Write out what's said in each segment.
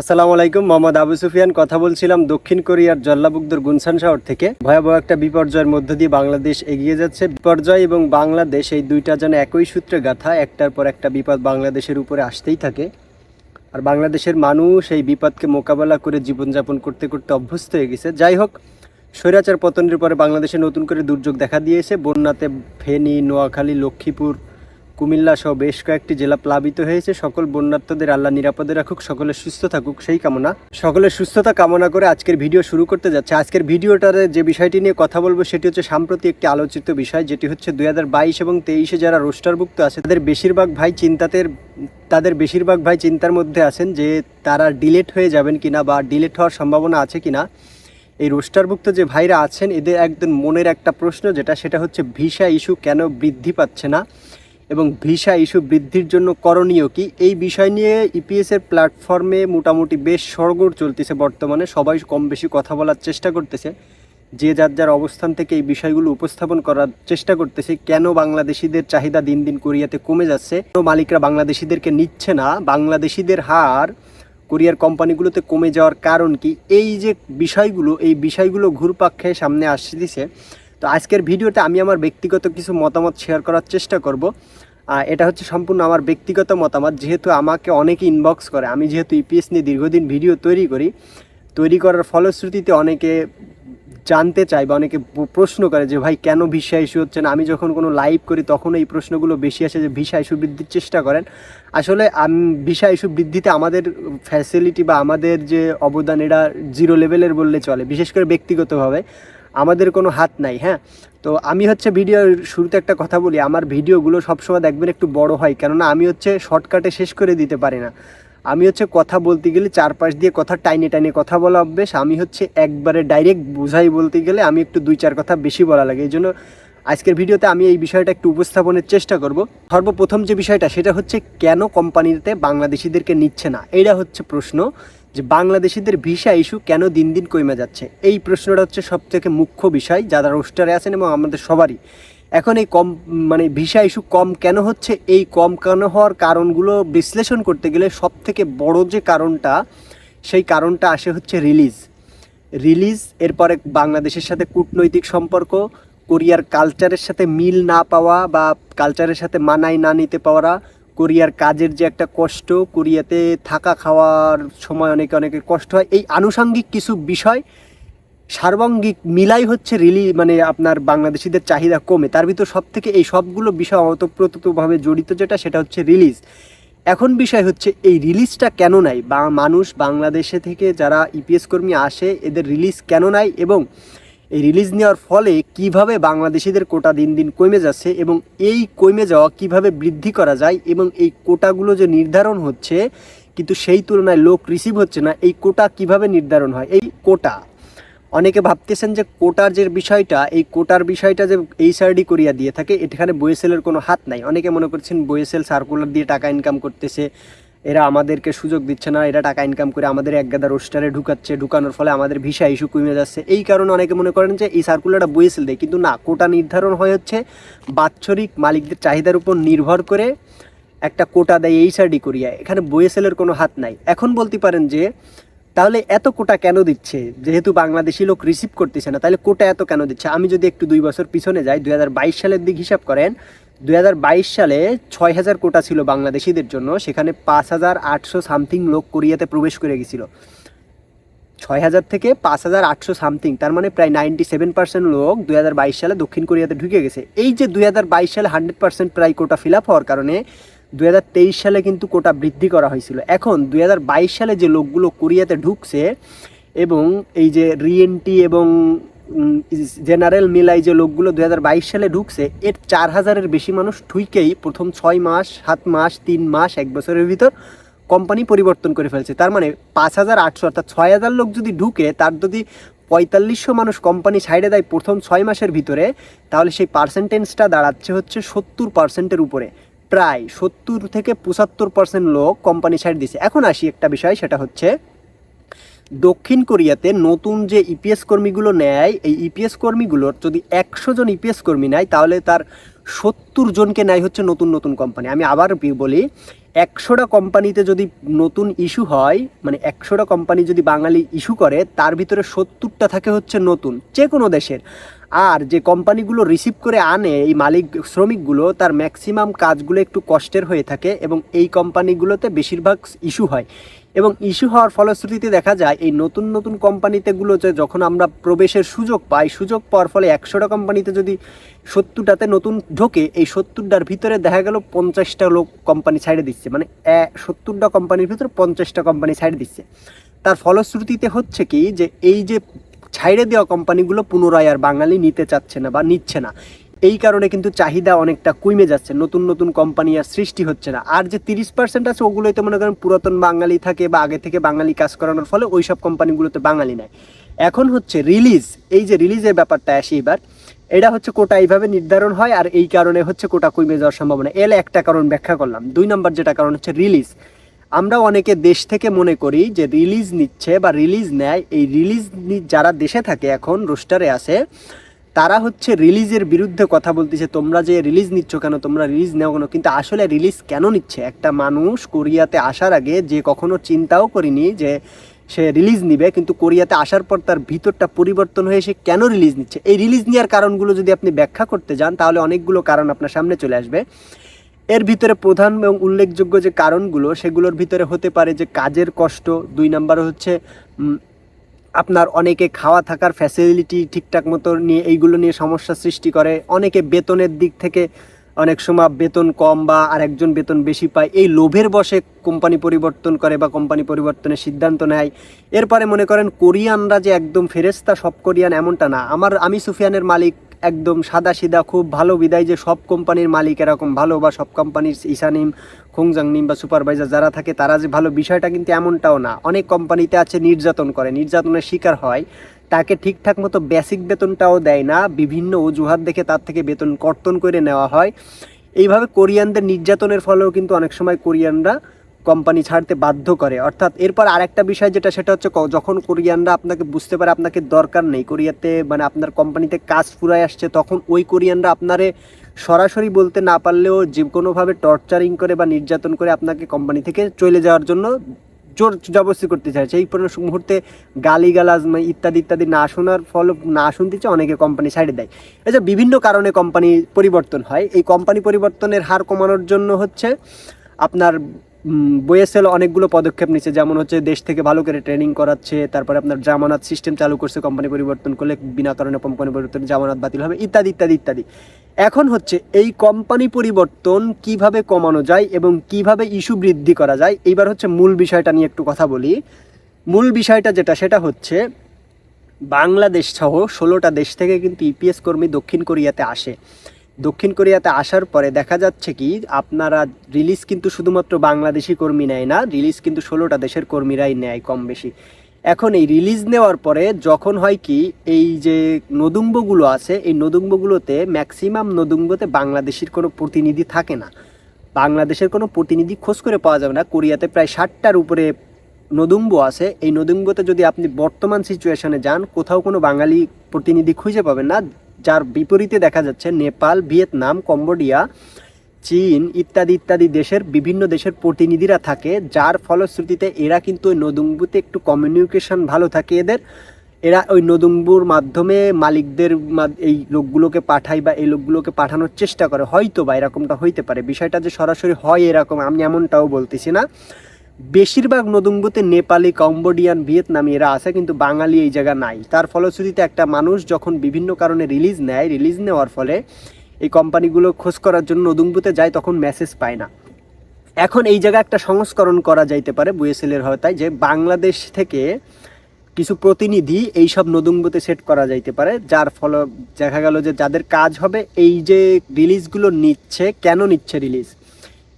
আসসালামু আলাইকুম, মোহাম্মদ আবু সুফিয়ান। কথা বলছিলাম দক্ষিণ কোরিয়ার জল্লাবুকদর গুনসান শহর থেকে। ভয়াবহ একটা বিপর্যয়ের মধ্য দিয়ে বাংলাদেশ এগিয়ে যাচ্ছে। বিপর্যয় এবং বাংলাদেশ এই দুইটা যেন একই সূত্রে গাথা, একটার পর একটা বিপদ বাংলাদেশের উপরে আসতেই থাকে। আর বাংলাদেশের মানুষ এই বিপদকে মোকাবেলা করে জীবনযাপন করতে করতে অভ্যস্ত হয়ে গেছে। যাই হোক, স্বৈরাচার পতনের পরে বাংলাদেশে নতুন করে দুর্যোগ দেখা দিয়েছে। বন্যাতে ফেনী, নোয়াখালী, লক্ষ্মীপুর কুমিল্লা সহ বেশ কয়েকটি জেলা প্লাবিত হয়েছে। সকল বন্যার্থদের আল্লাহ নিরাপদে রাখুক সকলে সুস্থ থাকুক, সেই কামনা। সকলের সুস্থতা কামনা করে আজকের ভিডিও শুরু করতে যাচ্ছে। আজকের ভিডিওটার যে বিষয়টি নিয়ে কথা বলব সেটি হচ্ছে সাম্প্রতিক একটি আলোচিত বিষয়, যেটি হচ্ছে দু হাজার বাইশ এবং তেইশে যারা রোস্টারভুক্ত আছে, তাদের বেশিরভাগ ভাই চিন্তাতে তাদের বেশিরভাগ ভাই চিন্তার মধ্যে আছেন যে তারা ডিলেট হয়ে যাবেন কিনা বা ডিলেট হওয়ার সম্ভাবনা আছে কিনা। এই রোস্টারভুক্ত যে ভাইরা আছেন, এদের একদম মনের একটা প্রশ্ন যেটা, সেটা হচ্ছে ভিসা ইস্যু কেন বৃদ্ধি পাচ্ছে না? এবং ভিসা ইস্যু বৃদ্ধির জন্য করণীয় কি? এই বিষয় নিয়ে ইপিএস এর প্ল্যাটফর্মে মোটামুটি বেশ সরগোর চলতেছে বর্তমানে। সবাই কম বেশি কথা বলার চেষ্টা করতেছে। যে যার যার অবস্থান থেকে এই বিষয়গুলো উপস্থাপন করার চেষ্টা করতেছে। কেন বাংলাদেশিদের চাহিদা দিন দিন কোরিয়াতে কমে যাচ্ছে? কেন মালিকরা বাংলাদেশিদেরকে নিচ্ছে না? বাংলাদেশিদের হার কোরিয়ার কোম্পানিগুলোতে কমে যাওয়ার কারণ কি? এই যে বিষয়গুলো, এই বিষয়গুলো ঘুরপাক খেয়ে সামনে আসতেছে। তো আজকের ভিডিওতে আমি আমার ব্যক্তিগত কিছু মতামত শেয়ার করার চেষ্টা করব। এটা হচ্ছে সম্পূর্ণ আমার ব্যক্তিগত মতামত, যেহেতু আমাকে অনেকে ইনবক্স করে, আমি যেহেতু ইপিএস নিয়ে দীর্ঘদিন ভিডিও তৈরি করি, তৈরি করার ফলশ্রুতিতে অনেকে জানতে চায় বা অনেকে প্রশ্ন করে যে, ভাই, কেন ভিসা ইস্যু হচ্ছে না? আমি যখন কোনো লাইভ করি, তখন এই প্রশ্নগুলো বেশি আসে যে, ভিসা ইস্যু বৃদ্ধির চেষ্টা করেন? আসলে ভিসা ইস্যু বৃদ্ধিতে আমাদের ফ্যাসিলিটি বা আমাদের যে অবদান, এটা জিরো লেভেলের বললে চলে, বিশেষ করে ব্যক্তিগতভাবে। আমাদের কোনো হাত নাই হ্যাঁ? তো আমি হচ্ছে ভিডিওর শুরুতে একটা কথা বলি, আমার ভিডিওগুলো সবসময় দেখবেন একটু বড় হয়, কেননা আমি হচ্ছে শর্টকাটে শেষ করে দিতে পারি না। আমি হচ্ছে কথা বলতে গেলে চারপাশ দিয়ে কথা টাইনে টাইনে কথা বলা অভ্যেস, আমি হচ্ছে একবারে ডাইরেক্ট বোঝাই বলতে গেলে আমি একটু দুই চার কথা বেশি বলা লাগে। এই জন্য আজকের ভিডিওতে আমি এই বিষয়টা একটু উপস্থাপনের চেষ্টা করব। সর্বপ্রথম যে বিষয়টা, সেটা হচ্ছে কেন কোম্পানিতে বাংলাদেশিদেরকে নিচ্ছে না? এইটা হচ্ছে প্রশ্ন। যে বাংলাদেশিদের ভিসা ইস্যু কেন দিন দিন কমে যাচ্ছে? এই প্রশ্নটা হচ্ছে সব থেকে মুখ্য বিষয়, যারা রোস্টারে আছেন এবং আমাদের সবারই। এখন এই কম মানে ভিসা ইস্যু কম কেন হচ্ছে? এই কম কেন হওয়ার কারণগুলো বিশ্লেষণ করতে গেলে সব থেকে বড় যে কারণটা, সেই কারণটা আসে হচ্ছে রিলিজ। রিলিজ, এরপরে বাংলাদেশের সাথে কূটনৈতিক সম্পর্ক, কোরিয়ার কালচারের সাথে মিল না পাওয়া বা কালচারের সাথে মানাই না নিতে পাওয়া কোরিয়ার কাজের যে একটা কষ্ট, কোরিয়াতে থাকা খাওয়ার সময় অনেকে, অনেকের কষ্ট হয়। এই আনুষঙ্গিক কিছু বিষয়, সার্বঙ্গিক মিলাই হচ্ছে রিলি মানে আপনার বাংলাদেশিদের চাহিদা কমে। তার ভিতর সব থেকে এই সবগুলো বিষয় অতপ্রতভাবে জড়িত যেটা, সেটা হচ্ছে রিলিজ। এখন বিষয় হচ্ছে, এই রিলিজটা কেন নাই? বা মানুষ বাংলাদেশে থেকে যারা ইপিএস কর্মী আসে, এদের রিলিজ কেন নাই? এবং এই রিলিজ নেওয়ার ফলে কীভাবে বাংলাদেশিদের কোটা দিন দিন কমে যাচ্ছে এবং এই কমে যাওয়া কীভাবে বৃদ্ধি করা যায় এবং এই কোটাগুলো যে নির্ধারণ হচ্ছে, কিন্তু সেই তুলনায় লোক রিসিভ হচ্ছে না, এই কোটা কীভাবে নির্ধারণ হয়? এই কোটা, অনেকে ভাবতেছেন যে কোটার যে বিষয়টা, এই কোটার বিষয়টা যে এইচআরডি করিয়া দিয়ে থাকে, এখানে বইএসএলের কোনো হাত নাই। অনেকে মনে করছেন বইএসএল সার্কুলার দিয়ে টাকা ইনকাম করতেছে এরা আমাদেরকে সুযোগ দিচ্ছে না, এরা টাকা ইনকাম করে আমাদের এক গাদা রোস্টারে ঢুকাচ্ছে, ঢুকানোর ফলে আমাদের ভিসা ইস্যু কমে যাচ্ছে। এই কারণে অনেকে মনে করেন যে এই সার্কুলারটা বইএসএল দেয়। কিন্তু না, কোটা নির্ধারণ হয় হচ্ছে বাৎসরিক মালিকদের চাহিদার উপর নির্ভর করে একটা কোটা দেয় এইচআরডি করিয়া। এখানে বইএসএলের কোনো হাত নাই। এখন বলতে পারেন যে, তাহলে এত কোটা কেন দিচ্ছে? যেহেতু বাংলাদেশি লোক রিসিভ করতেছে না, তাহলে কোটা এত কেন দিচ্ছে? আমি যদি একটু দুই বছর পিছনে যাই, দুই হাজার বাইশ সালের দিক হিসাব করেন দু হাজার বাইশ সালে ছয় হাজার কোটা ছিল বাংলাদেশিদের জন্য, সেখানে পাঁচ হাজার আটশো সামথিং লোক কোরিয়াতে প্রবেশ করে গেছিল। ছয় হাজার থেকে পাঁচ হাজার আটশো সামথিং, তার মানে প্রায় নাইনটি সেভেন পার্সেন্ট লোক দুই হাজার বাইশ সালে দক্ষিণ কোরিয়াতে ঢুকে গেছে। এই যে দুই হাজার বাইশ সালে হান্ড্রেড পার্সেন্ট প্রায় কোটা ফিল আপ হওয়ার কারণে দুই হাজার তেইশ সালে কিন্তু কোটা বৃদ্ধি করা হয়েছিল। এখন দুই হাজার বাইশ সালে যে লোকগুলো কোরিয়াতে ঢুকছে এবং এই যে রিএনটি এবং জেনারেল মিলাই যে লোকগুলো দু হাজার বাইশ সালে ঢুকছে, এর চার হাজারের বেশি মানুষ ঠুইকেই প্রথম ছয় মাস, সাত মাস, তিন মাস, এক বছরের ভিতর কোম্পানি পরিবর্তন করে ফেলছে। তার মানে পাঁচ হাজার আটশো, অর্থাৎ ছয় হাজার লোক যদি ঢুকে, তার যদি পঁয়তাল্লিশশো মানুষ কোম্পানি সাইডে দেয় প্রথম ছয় মাসের ভিতরে, তাহলে সেই পার্সেন্টেজটা দাঁড়াচ্ছে হচ্ছে সত্তর পার্সেন্টের উপরে। প্রায় সত্তর থেকে পঁচাত্তর পার্সেন্ট লোক কোম্পানি সাইড দিছে এখন আসি একটা বিষয়, সেটা হচ্ছে দক্ষিণ কোরিয়াতে নতুন যে ইপিএস কর্মীগুলো নেয়, এই ইপিএস কর্মীগুলোর যদি একশো জন ইপিএস কর্মী নেয়, তাহলে তার সত্তর জনকে নেয় হচ্ছে নতুন নতুন কোম্পানি আমি আবার বলি, একশোটা কোম্পানিতে যদি নতুন ইস্যু হয় মানে একশোটা কোম্পানি যদি বাঙালি ইস্যু করে, তার ভিতরে সত্তরটা থাকে হচ্ছে নতুন যে কোনো দেশের। আর যে কোম্পানিগুলো রিসিভ করে আনে, এই মালিক শ্রমিকগুলো, তার ম্যাক্সিমাম কাজগুলো একটু কষ্টের হয়ে থাকে এবং এই কোম্পানিগুলোতে বেশিরভাগ ইস্যু হয়। এবং ইস্যু হওয়ার ফলশ্রুতিতে দেখা যায়, এই নতুন নতুন কোম্পানিতেগুলোতে যখন আমরা প্রবেশের সুযোগ পাই, সুযোগ পাওয়ার ফলে একশোটা কোম্পানিতে যদি সত্তরটাতে নতুন ঢোকে, এই সত্তরটার ভিতরে দেখা গেল পঞ্চাশটা লোক কোম্পানি ছাইড়ে দিচ্ছে। মানে সত্তরটা কোম্পানির ভিতরে পঞ্চাশটা কোম্পানি ছাইড়ে দিচ্ছে। তার ফলশ্রুতিতে হচ্ছে কি যে, এই যে ছাইড়ে দেওয়া কোম্পানিগুলো পুনরায় আর বাঙালি নিতে চাচ্ছে না বা নিচ্ছে না। এই কারণে কিন্তু চাহিদা অনেকটা কমে যাচ্ছে, নতুন নতুন কোম্পানি আর সৃষ্টি হচ্ছে না। আর যে তিরিশ পার্সেন্ট আছে, ওগুলোই তো মনে করেন পুরাতন বাঙালি থাকে বা আগে থেকে বাঙালি কাজ করানোর ফলে ওই সব কোম্পানিগুলোতে বাঙালি নেয় এখন হচ্ছে রিলিজ এই যে রিলিজের ব্যাপারটা আসে এবার, এটা হচ্ছে কোটা এইভাবে নির্ধারণ হয় আর এই কারণে হচ্ছে কোটা কমে যাওয়ার সম্ভাবনা। এল একটা কারণ ব্যাখ্যা করলাম, দুই নম্বর যেটা কারণ হচ্ছে রিলিজ আমরা অনেকে দেশ থেকে মনে করি যে রিলিজ নিচ্ছে বা রিলিজ নেয়, এই রিলিজ যারা দেশে থাকে এখন রোস্টারে আছে তারা হচ্ছে রিলিজের বিরুদ্ধে কথা বলতেছে, তোমরা যে রিলিজ নিচ্ছ কেন, তোমরা রিলিজ নেও কেন? কিন্তু আসলে রিলিজ কেন নিচ্ছে? একটা মানুষ কোরিয়াতে আসার আগে যে কখনো চিন্তাও করিনি যে সে রিলিজ নিবে, কিন্তু কোরিয়াতে আসার পর তার ভিতরটা পরিবর্তন হয়ে সে কেন রিলিজ নিচ্ছে? এই রিলিজ নেওয়ার কারণগুলো যদি আপনি ব্যাখ্যা করতে যান, তাহলে অনেকগুলো কারণ আপনার সামনে চলে আসবে। এর ভিতরে প্রধান এবং উল্লেখযোগ্য যে কারণগুলো, সেগুলোর ভিতরে হতে পারে যে কাজের কষ্ট, দুই নাম্বার হচ্ছে আপনার অনেকে খাওয়া থাকার ফ্যাসিলিটি ঠিকঠাক মতো নিয়ে এইগুলো নিয়ে সমস্যা সৃষ্টি করে। অনেকে বেতনের দিক থেকে অনেক সময় বেতন কম বা আরেকজন বেতন বেশি পায়। এই লোভের বসে কোম্পানি পরিবর্তন করে বা কোম্পানি পরিবর্তনের সিদ্ধান্ত নেয়। এরপরে মনে করেন কোরিয়ানরা যে একদম ফেরেস্তা সব কোরিয়ান এমনটা না। আমার, আমি সুফিয়ানের মালিক একদম সাদা সিধা খুব ভালো বিদায় যে সব কোম্পানির মালিক এরকম ভালো বা সব কোম্পানির ইসানিম খোংজাংনিম বা সুপারভাইজার যারা থাকে তারা যে ভালো, বিষয়টা কিন্তু এমনটাও না। অনেক কোম্পানিতে আছে নির্যাতন করে, নির্যাতনের শিকার হয়। তাকে ঠিকঠাক মতো বেসিক বেতনটাও দেয় না, বিভিন্ন অজুহাত দেখে তার থেকে বেতন কর্তন করে নেওয়া হয়। এইভাবে কোরিয়ানদের নির্যাতনের ফলেও কিন্তু অনেক সময় কোরিয়ানরা কোম্পানি ছাড়তে বাধ্য করে। অর্থাৎ এরপর আরেকটা বিষয় যেটা, সেটা হচ্ছে যখন কোরিয়ানরা আপনাকে বুঝতে পারে আপনাকে দরকার নেই, কোরিয়াতে মানে আপনার কোম্পানিতে কাজ ফুরায় আসছে, তখন ওই কোরিয়ানরা আপনারে সরাসরি বলতে না পারলেও যে কোনোভাবে টর্চারিং করে বা নির্যাতন করে আপনাকে কোম্পানি থেকে চলে যাওয়ার জন্য জোর জবরদস্তি করতে চাইছে এই মুহূর্তে গালিগালাজ ইত্যাদি ইত্যাদি না শোনার ফল, না শুনতে চায় অনেকে কোম্পানি ছাড়ে দেয়। এছাড়া বিভিন্ন কারণে কোম্পানি পরিবর্তন হয়। এই কোম্পানি পরিবর্তনের হার কমানোর জন্য হচ্ছে আপনার বইএসএল অনেকগুলো পদক্ষেপ নিচ্ছে যেমন হচ্ছে দেশ থেকে ভালো করে ট্রেনিং করাচ্ছে, তারপরে আপনার জামানত সিস্টেম চালু করছে কোম্পানি পরিবর্তন করলে বিনা কারণে কোম্পানি পরিবর্তন, জামানত বাতিল হবে, ইত্যাদি ইত্যাদি ইত্যাদি। এখন হচ্ছে এই কোম্পানি পরিবর্তন কীভাবে কমানো যায় এবং কীভাবে ইস্যু বৃদ্ধি করা যায়, এইবার হচ্ছে মূল বিষয়টা নিয়ে একটু কথা বলি। মূল বিষয়টা যেটা, সেটা হচ্ছে বাংলাদেশ সহ ষোলোটা দেশ থেকে কিন্তু ইপিএস কর্মী দক্ষিণ কোরিয়াতে আসে। দক্ষিণ কোরিয়াতে আসার পরে দেখা যাচ্ছে কি, আপনারা রিলিজ কিন্তু শুধুমাত্র বাংলাদেশি কর্মী নেয় না রিলিজ কিন্তু ষোলোটা দেশের কর্মীরাই নেয় কম বেশি এখন এই রিলিজ নেওয়ার পরে যখন হয় কি, এই যে নদুম্বগুলো আছে, এই নদুম্বগুলোতে ম্যাক্সিমাম নদুম্বতে বাংলাদেশের কোনো প্রতিনিধি থাকে না। বাংলাদেশের কোনো প্রতিনিধি খোঁজ করে পাওয়া যাবে না। কোরিয়াতে প্রায় ষাটটার উপরে নদুম্ব আছে। এই নদুম্বতে যদি আপনি বর্তমান সিচুয়েশনে যান, কোথাও কোনো বাঙালি প্রতিনিধি খুঁজে পাবেন না। যার বিপরীতে দেখা যাচ্ছে নেপাল, ভিয়েতনাম, কম্বোডিয়া, চীন ইত্যাদি ইত্যাদি দেশের বিভিন্ন দেশের প্রতিনিধিরা থাকে, যার ফলশ্রুতিতে এরা কিন্তু ওই নদুম্বুতে একটু কমিউনিকেশন ভালো থাকে এদের। এরা ওই নদুম্বুর মাধ্যমে মালিকদের এই লোকগুলোকে পাঠায় বা এই লোকগুলোকে পাঠানোর চেষ্টা করে। হয়তো বা এরকমটা হইতে পারে। বিষয়টা যে সরাসরি হয় এরকম, আমি এমনটাও বলতেছি না। বেশিরভাগ নদুম্বুতে নেপালি, কম্বোডিয়ান ভিয়েতনামি এরা আছে, কিন্তু বাঙালি এই জায়গা নাই। তার ফলশ্রুতিতে একটা মানুষ যখন বিভিন্ন কারণে রিলিজ নেয় রিলিজ নেওয়ার ফলে এই কোম্পানিগুলো খোঁজ করার জন্য নদুম্বুতে যায়, তখন মেসেজ পায় না। এখন এই জায়গায় একটা সংস্করণ করা যাইতে পারে বুয়েসেলের হয়তায় যে বাংলাদেশ থেকে কিছু প্রতিনিধি এই সব নদুম্বুতে সেট করা যাইতে পারে, যার ফলে দেখা গেল যে যাদের কাজ হবে, এই যে রিলিজগুলো নিচ্ছে, কেন নিচ্ছে রিলিজ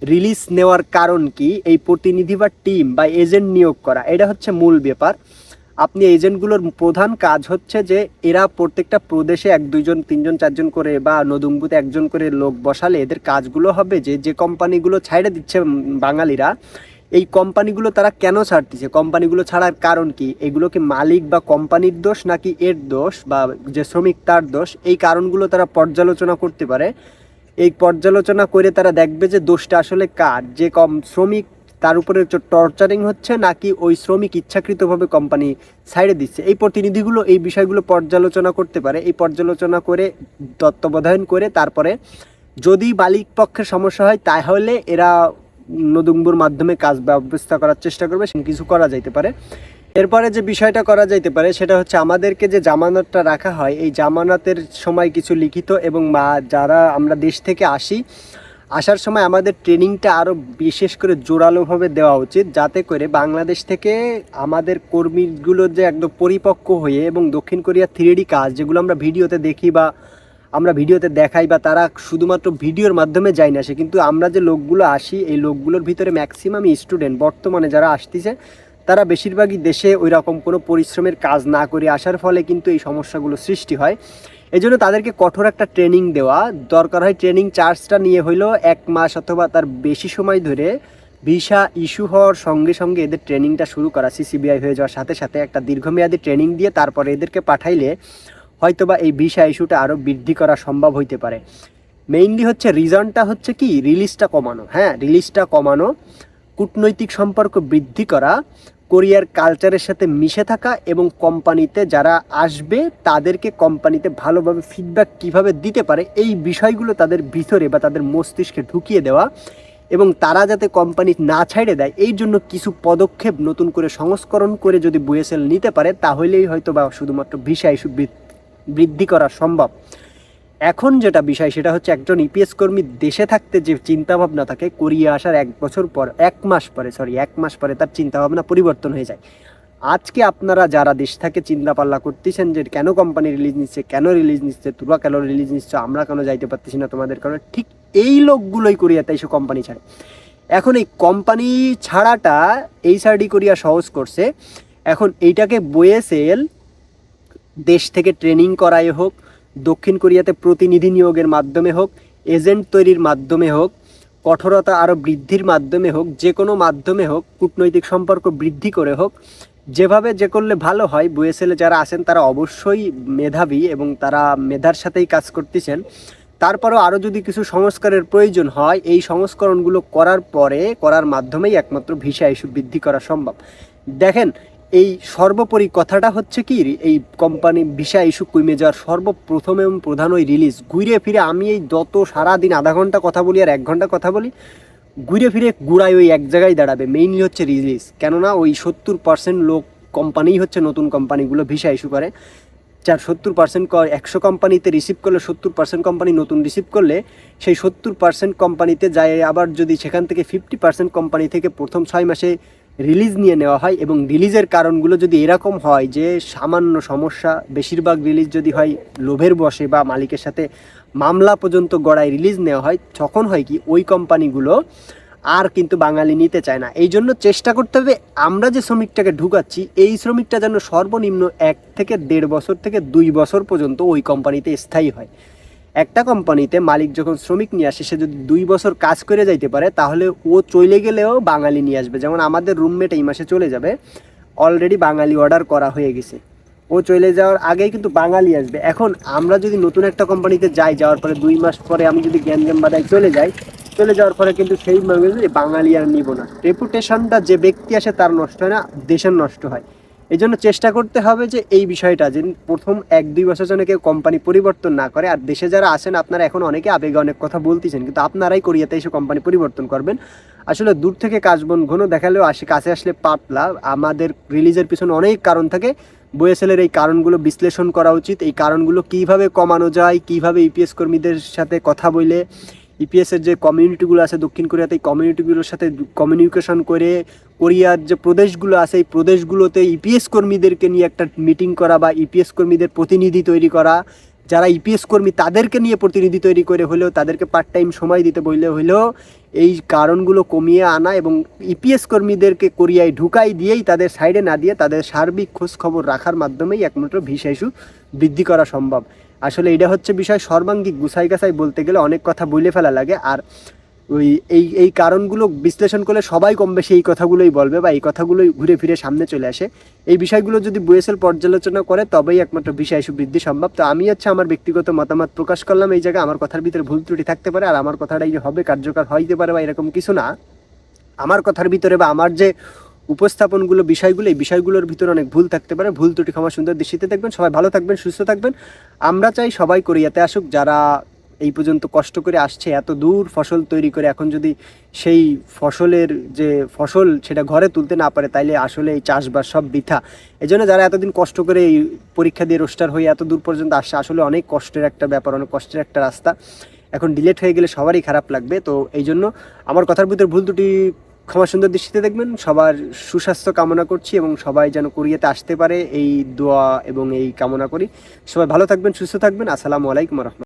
রিলিজ নেওয়ার কারণ কি? এই প্রতিনিধি বা টিম বা এজেন্ট নিয়োগ করা, এটা হচ্ছে মূল ব্যাপার। আপনি এজেন্টগুলোর প্রধান কাজ হচ্ছে যে, এরা প্রত্যেকটা প্রদেশে এক, দুইজন, তিনজন, চারজন করে বা নদুম্বুতে একজন করে লোক বসালে এদের কাজগুলো হবে যে যে কোম্পানিগুলো ছাইড়ে দিচ্ছে বাঙালিরা, এই কোম্পানিগুলো তারা কেন ছাড়তেছে? কোম্পানিগুলো ছাড়ার কারণ কি? এগুলো কি মালিক বা কোম্পানির দোষ নাকি এর দোষ বা যে শ্রমিক তার দোষ? এই কারণগুলো তারা পর্যালোচনা করতে পারে। এই পর্যালোচনা করে তারা দেখবে যে দোষটা আসলে কার? যে কম শ্রমিক তার উপরে টর্চারিং হচ্ছে নাকি ওই শ্রমিক ইচ্ছাকৃতভাবে কোম্পানি সাইডে দিচ্ছে? এই প্রতিনিধিগুলো এই বিষয়গুলো পর্যালোচনা করতে পারে। এই পর্যালোচনা করে তত্ত্বাবধায়ন করে তারপরে যদি মালিক পক্ষের সমস্যা হয়, তাহলে এরা নদুম্বুর মাধ্যমে কাজ ব্যবস্থা করার চেষ্টা করবে। কিছু করা যাইতে পারে। এরপরে যে বিষয়টা করা যাইতে পারে, সেটা হচ্ছে আমাদেরকে যে জামানতটা রাখা হয়, এই জামানতের সময় কিছু লিখিত এবং মা যারা আমরা দেশ থেকে আসি, আসার সময় আমাদের ট্রেনিংটা আরও বিশেষ করে জোরালোভাবে দেওয়া উচিত, যাতে করে বাংলাদেশ থেকে আমাদের কর্মীগুলো যে একদম পরিপক্ক হয়ে এবং দক্ষিণ কোরিয়া থ্রিডি কাজ, যেগুলো আমরা ভিডিওতে দেখি বা আমরা ভিডিওতে দেখাই বা তারা শুধুমাত্র ভিডিওর মাধ্যমে যাই না, সে কিন্তু আমরা যে লোকগুলো আসি, এই লোকগুলোর ভিতরে ম্যাক্সিমাম স্টুডেন্ট বর্তমানে যারা আসতেছে তারা বেশিরভাগই দেশে ওই রকম কোনো পরিশ্রমের কাজ না করে আসার ফলে কিন্তু এই সমস্যাগুলো সৃষ্টি হয়। এই জন্য তাদেরকে কঠোর একটা ট্রেনিং দেওয়া দরকার হয়। ট্রেনিং চার্জটা নিয়ে হইল এক মাস অথবা তার বেশি সময় ধরে ভিসা ইস্যু হওয়ার সঙ্গে সঙ্গে এদের ট্রেনিংটা শুরু করা, সিসিবিআই হয়ে যাওয়ার সাথে সাথে একটা দীর্ঘমেয়াদী ট্রেনিং দিয়ে তারপরে এদেরকে পাঠাইলে হয়তোবা এই ভিসা ইস্যুটা আরও বৃদ্ধি করা সম্ভব হইতে পারে। মেইনলি হচ্ছে রিজনটা হচ্ছে কি? রিলিজটা কমানো। হ্যাঁ রিলিজটা কমানো, কূটনৈতিক সম্পর্ক বৃদ্ধি করা কোরিয়ার কালচারের সাথে মিশে থাকা এবং কোম্পানিতে যারা আসবে, তাদেরকে কোম্পানিতে ভালোভাবে ফিডব্যাক কীভাবে দিতে পারে, এই বিষয়গুলো তাদের ভিতরে বা তাদের মস্তিষ্কে ঢুকিয়ে দেওয়া এবং তারা যাতে কোম্পানি না ছাইড়ে দেয়, এই জন্য কিছু পদক্ষেপ নতুন করে সংস্করণ করে যদি বুয়েসেল নিতে পারে, তাহলেই হয়তো বা শুধুমাত্র ভিসা ইস্যু বৃদ্ধি করা সম্ভব। এখন যেটা বিষয়, সেটা হচ্ছে একজন ইপিএস কর্মী দেশে থাকতে যে চিন্তাভাবনা থাকে কোরিয়া আসার এক বছর পর, এক মাস পরে সরি এক মাস পরে তার চিন্তাভাবনা পরিবর্তন হয়ে যায়। আজকে আপনারা যারা দেশ থেকে চিন্তা পাল্লা করতেছেন যে কেন কোম্পানি রিলিজ নিচ্ছে, কেন রিলিজ নিচ্ছে, তোরা কেন রিলিজ নিচ্ছে, আমরা কেন যাইতে পারতেছি না তোমাদের কারণে, ঠিক এই লোকগুলোই কোরিয়াতে এসে কোম্পানি ছাড়ে। এখন এই কোম্পানি ছাড়াটা এই সাইডই কোরিয়া সহজ করছে। এখন এইটাকে বয়ে সেল দেশ থেকে ট্রেনিং করাই হোক দক্ষিণ কোরিয়াতে প্রতিনিধি নিয়োগের মাধ্যমে হোক, এজেন্ট তৈরির মাধ্যমে হোক, কঠোরতা আরও বৃদ্ধির মাধ্যমে হোক, যে কোনো মাধ্যমে হোক, কূটনৈতিক সম্পর্ক বৃদ্ধি করে হোক, যেভাবে যে করলে ভালো হয়, বুয়েসেলে যারা আছেন তারা অবশ্যই মেধাবী এবং তারা মেধার সাথেই কাজ করতেছেন। তারপরেও আরও যদি কিছু সংস্কারের প্রয়োজন হয়, এই সংস্করণগুলো করার পরে, করার মাধ্যমেই একমাত্র ভিসা ইস্যু বৃদ্ধি করা সম্ভব। দেখেন এই সর্বোপরি কথাটা হচ্ছে কি, এই কোম্পানি ভিসা ইস্যু কমে যাওয়ার সর্বপ্রথম এবং প্রধান ওই রিলিজ। ঘুরে ফিরে আমি এই যত সারাদিন আধা ঘণ্টা কথা বলি আর এক ঘণ্টা কথা বলি, ঘুরে ফিরে গুড়ায় ওই এক জায়গায় দাঁড়াবে মেইনলি হচ্ছে রিলিজ। কেননা ওই সত্তর পার্সেন্ট লোক কোম্পানিই হচ্ছে নতুন কোম্পানিগুলো ভিসা ইস্যু করে। যার সত্তর পার্সেন্ট একশো কোম্পানিতে রিসিভ করলে সত্তর পার্সেন্ট কোম্পানি নতুন রিসিভ করলে, সেই সত্তর পার্সেন্ট কোম্পানিতে যায়, আবার যদি সেখান থেকে ফিফটি পার্সেন্ট কোম্পানি থেকে প্রথম ছয় মাসে রিলিজ নিয়ে নেওয়া হয় এবং রিলিজের কারণগুলো যদি এরকম হয় যে সামান্য সমস্যা, বেশিরভাগ রিলিজ যদি হয় লোভের বসে বা মালিকের সাথে মামলা পর্যন্ত গড়ায় রিলিজ নেওয়া হয়, তখন হয় কি ওই কোম্পানিগুলো আর কিন্তু বাঙালি নিতে চায় না। এই জন্য চেষ্টা করতে হবে আমরা যে শ্রমিকটাকে ঢুকাচ্ছি, এই শ্রমিকটা যেন সর্বনিম্ন এক থেকে দেড় বছর থেকে দুই বছর পর্যন্ত ওই কোম্পানিতে স্থায়ী হয়। একটা কোম্পানিতে মালিক যখন শ্রমিক নিয়ে আসে, সে যদি দুই বছর কাজ করে যাইতে পারে, তাহলে ও চলে গেলেও বাঙালি নিয়ে আসবে। যেমন আমাদের রুমমেট এই মাসে চলে যাবে। অলরেডি বাঙালি অর্ডার করা হয়ে গেছে। ও চলে যাওয়ার আগেই কিন্তু বাঙালি আসবে। এখন আমরা যদি নতুন একটা কোম্পানিতে যাই, যাওয়ার পরে দুই মাস পরে আমি যদি জ্ঞান বাদায় চলে যাই, চলে যাওয়ার পরে কিন্তু সেই বাঙালি আর নিব না। রেপুটেশনটা যে ব্যক্তি আসে, তার নষ্ট হয় না, দেশের নষ্ট হয়। এই জন্য চেষ্টা করতে হবে যে এই বিষয়টা, যে প্রথম এক দুই বছর জন্য কেউ কোম্পানি পরিবর্তন না করে। আর দেশে যারা আছেন, আপনারা এখন অনেকে আবেগে অনেক কথা বলতেছেন, কিন্তু আপনারাই কোরিয়াতে এসে কোম্পানি পরিবর্তন করবেন। আসলে দূর থেকে কাজ বন ঘন দেখালেও আসে, কাছে আসলে পাতলা। আমাদের রিলিজের পিছনে অনেক কারণ থাকে। বইএসএলের এই কারণগুলো বিশ্লেষণ করা উচিত। এই কারণগুলো কীভাবে কমানো যায়, কীভাবে ইপিএস কর্মীদের সাথে কথা বলে ইপিএসের যে কমিউনিটিগুলো আছে দক্ষিণ কোরিয়াতে, এই কমিউনিটিগুলোর সাথে কমিউনিকেশন করে কোরিয়ার যে প্রদেশগুলো আছে, এই প্রদেশগুলোতে ইপিএস কর্মীদেরকে নিয়ে একটা মিটিং করা বা ইপিএস কর্মীদের প্রতিনিধি তৈরি করা। যারা ইপিএস কর্মী, তাদেরকে নিয়ে প্রতিনিধি তৈরি করে হলেও, তাদেরকে পার্ট টাইম সময় দিতে বললে হলেও, এই কারণগুলো কমিয়ে আনা এবং ইপিএস কর্মীদেরকে কোরিয়ায় ঢুকাই দিয়েই, তাদের সাইডে না দিয়ে, তাদের সার্বিক খোঁজ খবর রাখার মাধ্যমেই একমাত্র ভিসা ইস্যু বৃদ্ধি করা সম্ভব। আসলে এটা হচ্ছে বিষয় সর্বাঙ্গিক গুছাই গাছাই বলতে গেলে অনেক কথা বলে ফেলা লাগে। আর ওই, এই এই কারণগুলো বিশ্লেষণ করলে সবাই কম বেশি এই কথাগুলোই বলবে বা এই কথাগুলোই ঘুরে ফিরে সামনে চলে আসে। এই বিষয়গুলো যদি বুয়েসেল পর্যালোচনা করে, তবেই একমাত্র বিষয় সুবৃদ্ধি সম্ভব। তো আমি হচ্ছে আমার ব্যক্তিগত মতামত প্রকাশ করলাম এই জায়গায়। আমার কথার ভিতরে ভুল ত্রুটি থাকতে পারে, আর আমার কথাটাই হবে, কার্যকর হইতে পারে বা এরকম কিছু না। আমার কথার ভিতরে বা আমার যে উপস্থাপনগুলো, বিষয়গুলো, এই বিষয়গুলোর ভিতরে অনেক ভুল থাকতে পারে। ভুল ত্রুটি ক্ষমা সুন্দর দৃষ্টিতে দেখবেন। সবাই ভালো থাকবেন, সুস্থ থাকবেন। আমরা চাই সবাই কোরিয়াতে আসুক। যারা এই পর্যন্ত কষ্ট করে আসছে, এত দূর ফসল তৈরি করে এখন যদি সেই ফসলের যে ফসল সেটা ঘরে তুলতে না পারে, তাইলে আসলে এই চাষবাস সব বৃথা। এই জন্য যারা এতদিন কষ্ট করে এই পরীক্ষা দিয়ে রোস্টার হয়ে এত দূর পর্যন্ত আসছে, আসলে অনেক কষ্টের একটা ব্যাপার, অনেক কষ্টের একটা রাস্তা। এখন ডিলেট হয়ে গেলে সবারই খারাপ লাগবে। তো এই জন্য আমার কথার ভিতরে ভুল ত্রুটি ক্ষমা সুন্দর দৃষ্টিতে দেখবেন, সবার সুস্বাস্থ্য কামনা করছি এবং সবাই যেন কোরিয়াতে আসতে পারে, এই দোয়া এবং এই কামনা করি। সবাই ভালো থাকবেন, সুস্থ থাকবেন। আসসালামু আলাইকুম রহমতুল্লাহ।